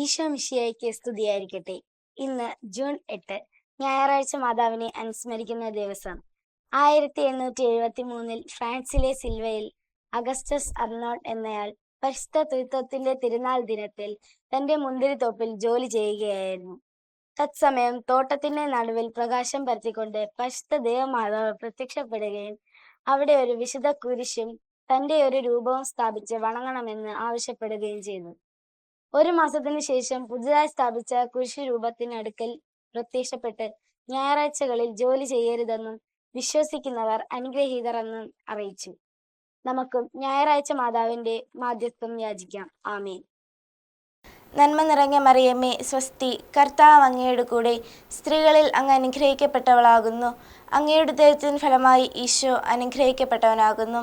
ഈശോ മിഷിയായിക്ക് സ്തുതിയായിരിക്കട്ടെ. ഇന്ന് ജൂൺ എട്ട് ഞായറാഴ്ച മാതാവിനെ അനുസ്മരിക്കുന്ന ദിവസം. ആയിരത്തി എണ്ണൂറ്റി എഴുപത്തി മൂന്നിൽ ഫ്രാൻസിലെ സിൽവയിൽ അഗസ്റ്റസ് അർണോട്ട് എന്നയാൾ പരിശുദ്ധ ത്രിത്വത്തിന്റെ തിരുനാൾ ദിനത്തിൽ തന്റെ മുന്തിരിത്തോപ്പിൽ ജോലി ചെയ്യുകയായിരുന്നു. തത്സമയം തോട്ടത്തിന്റെ നടുവിൽ പ്രകാശം പരത്തിക്കൊണ്ട് പരിശുദ്ധ ദേവമാതാവ് പ്രത്യക്ഷപ്പെടുകയും അവിടെ ഒരു വിശുദ്ധ കുരിശും തന്റെ ഒരു രൂപവും സ്ഥാപിച്ച് വണങ്ങണമെന്ന് ആവശ്യപ്പെടുകയും ചെയ്തു. ഒരു മാസത്തിന് ശേഷം പുതുതായി സ്ഥാപിച്ച കുരിശു രൂപത്തിനടുക്കൽ പ്രത്യക്ഷപ്പെട്ട് ഞായറാഴ്ചകളിൽ ജോലി ചെയ്യരുതെന്നും വിശ്വസിക്കുന്നവർ അനുഗ്രഹീതർ എന്നും അറിയിച്ചു. നമുക്കും ഞായറാഴ്ച മാതാവിന്റെ മാധ്യസ്ഥം യാചിക്കാം. ആമേൻ. നന്മ നിറഞ്ഞ മറിയമ്മേ സ്വസ്തി കർത്താവ് അങ്ങയുടെ കൂടെ സ്ത്രീകളിൽ അങ്ങ് അനുഗ്രഹിക്കപ്പെട്ടവളാകുന്നു. അങ്ങയുടെ ദൈവത്തിന് ഫലമായി ഈശോ അനുഗ്രഹിക്കപ്പെട്ടവനാകുന്നു.